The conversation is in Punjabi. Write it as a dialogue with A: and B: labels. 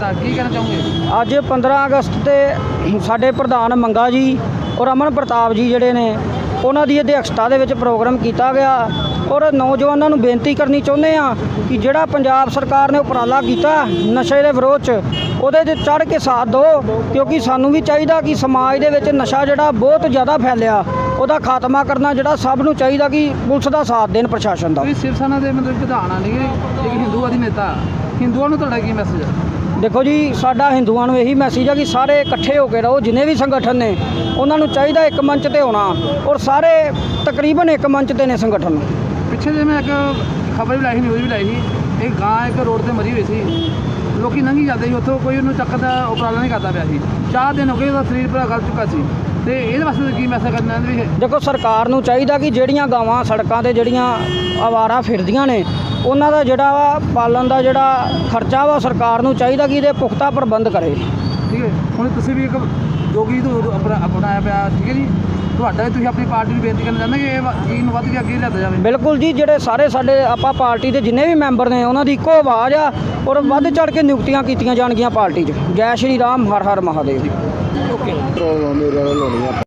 A: ਕੀਤਾ ਕੀ ਕਹਿਣਾ ਚਾਹੋਗੇ?
B: ਅੱਜ 15 ਅਗਸਤ ਤੇ ਸਾਡੇ ਪ੍ਰਧਾਨ ਮੰਗਾ ਜੀ ਔਰ ਅਮਨ ਪ੍ਰਤਾਪ ਜੀ ਜਿਹੜੇ ਨੇ ਉਹਨਾਂ ਦੀ ਅਧਿਕਸ਼ਤਾ ਦੇ ਵਿੱਚ ਪ੍ਰੋਗਰਾਮ ਕੀਤਾ ਗਿਆ ਔਰ ਨੌਜਵਾਨਾਂ ਨੂੰ ਬੇਨਤੀ ਕਰਨੀ ਚਾਹੁੰਦੇ ਆ ਕਿ ਜਿਹੜਾ ਪੰਜਾਬ ਸਰਕਾਰ ਨੇ ਉਪਰਾਲਾ ਕੀਤਾ ਨਸ਼ੇ ਦੇ ਵਿਰੋਧ 'ਚ ਉਹਦੇ 'ਚ ਚੜ੍ਹ ਕੇ ਸਾਥ ਦਿਓ ਕਿਉਂਕਿ ਸਾਨੂੰ ਵੀ ਚਾਹੀਦਾ ਕਿ ਸਮਾਜ ਦੇ ਵਿੱਚ ਨਸ਼ਾ ਜਿਹੜਾ ਬਹੁਤ ਜ਼ਿਆਦਾ ਫੈਲਿਆ ਉਹਦਾ ਖਾਤਮਾ ਕਰਨਾ ਜਿਹੜਾ ਸਭ ਨੂੰ ਚਾਹੀਦਾ ਕਿ ਪੁਲਿਸ ਦਾ ਸਾਥ ਦੇਣ ਪ੍ਰਸ਼ਾਸਨ ਦਾ।
A: ਤੁਸੀਂ ਦੇ ਮਤਲਬ ਪ੍ਰਧਾਨ ਆ ਨਹੀਂ ਇੱਕ ਹਿੰਦੂਵਾਦੀ ਨੇਤਾ। ਹਿੰਦੂਆਂ ਨੂੰ ਤੁਹਾਡਾ ਕੀ ਮੈਸੇਜ ਹੈ
B: ਦੇਖੋ ਜੀ ਸਾਡਾ ਹਿੰਦੂਆਂ ਨੂੰ ਇਹੀ ਮੈਸੇਜ ਹੈ ਕਿ ਸਾਰੇ ਇਕੱਠੇ ਹੋ ਕੇ ਰਹੋ ਜਿੰਨੇ ਵੀ ਸੰਗਠਨ ਨੇ ਉਹਨਾਂ ਨੂੰ ਚਾਹੀਦਾ ਇੱਕ ਮੰਚ ਤੇ ਹੋਣਾ ਔਰ ਸਾਰੇ ਤਕਰੀਬਨ ਇੱਕ ਮੰਚ ਤੇ ਨੇ ਸੰਗਠਨ।
A: ਪਿੱਛੇ ਜੇ ਮੈਂ ਇੱਕ ਖਬਰ ਵੀ ਲਾਈ ਸੀ ਨਿਊਜ਼ ਵੀ ਲਾਈ ਸੀ ਇੱਕ ਗਾਂ ਇੱਕ ਰੋਡ ਤੇ ਮਰੀ ਹੋਈ ਸੀ। ਲੋਕੀ ਲੰਘੀ ਜਾਂਦੇ ਸੀ ਉੱਥੋਂ ਕੋਈ ਉਹਨੂੰ ਚੱਕਣ ਦਾ ਉਪਰਾਲਾ ਨਹੀਂ ਕਰਦਾ ਪਿਆ ਸੀ। ਚਾਰ ਦਿਨ ਹੋ ਗਏ ਉਹਦਾ ਸਰੀਰ ਪੂਰਾ ਗਲ ਚੁੱਕਾ ਸੀ। ਤੇ ਇਹਦੇ ਵਾਸਤੇ ਕੀ ਮੈਸੇਜ ਕਰਨਾ ਹੈ ਵੀ
B: ਦੇਖੋ ਸਰਕਾਰ ਨੂੰ ਚਾਹੀਦਾ ਕਿ ਜਿਹੜੀਆਂ ਗਾਵਾਂ ਸੜਕਾਂ ਤੇ ਜਿਹੜੀਆਂ ਆਵਾਰਾ ਫਿਰਦੀਆਂ ਨੇ ਉਹਨਾਂ ਦਾ ਜਿਹੜਾ ਵਾ ਪਾਲਣ ਦਾ ਜਿਹੜਾ ਖਰਚਾ ਵਾ ਸਰਕਾਰ ਨੂੰ ਚਾਹੀਦਾ ਕਿ ਇਹਦੇ ਪੁਖਤਾ ਪ੍ਰਬੰਧ ਕਰੇ।
A: ਠੀਕ ਹੈ ਹੁਣ ਤੁਸੀਂ ਵੀ ਇੱਕ ਜੋਗੀ ਤੋਂ ਆਪਣਾ- ਅਪਣਾਇਆ ਪਿਆ ਠੀਕ ਹੈ ਜੀ। ਤੁਹਾਡਾ ਵੀ ਤੁਸੀਂ ਆਪਣੀ ਪਾਰਟੀ ਨੂੰ ਬੇਨਤੀ ਕਰਨਾ ਚਾਹੁੰਦੇ ਕਿ ਇਹ ਵਾ- ਚੀਜ਼ ਨੂੰ ਵੱਧ ਕੇ ਅੱਗੇ ਲਿਆਂਦਾ ਜਾਵੇ।
B: ਬਿਲਕੁਲ ਜੀ ਜਿਹੜੇ ਸਾਰੇ ਸਾਡੇ ਆਪਾਂ ਪਾਰਟੀ ਦੇ ਜਿੰਨੇ ਵੀ ਮੈਂਬਰ ਨੇ ਉਹਨਾਂ ਦੀ ਇੱਕੋ ਆਵਾਜ਼ ਆ ਔਰ ਵੱਧ ਚੜ ਕੇ ਨਿਯੁਕਤੀਆਂ ਕੀਤੀਆਂ ਜਾਣਗੀਆਂ ਪਾਰਟੀ 'ਚ। ਜੈ ਸ਼੍ਰੀ ਰਾਮ ਹਰ ਹਰ ਮਹਾਦੇਵ।
A: ਓਕੇ।
C: ਮੇਰਾ ਲਾਉਣੀ ਆ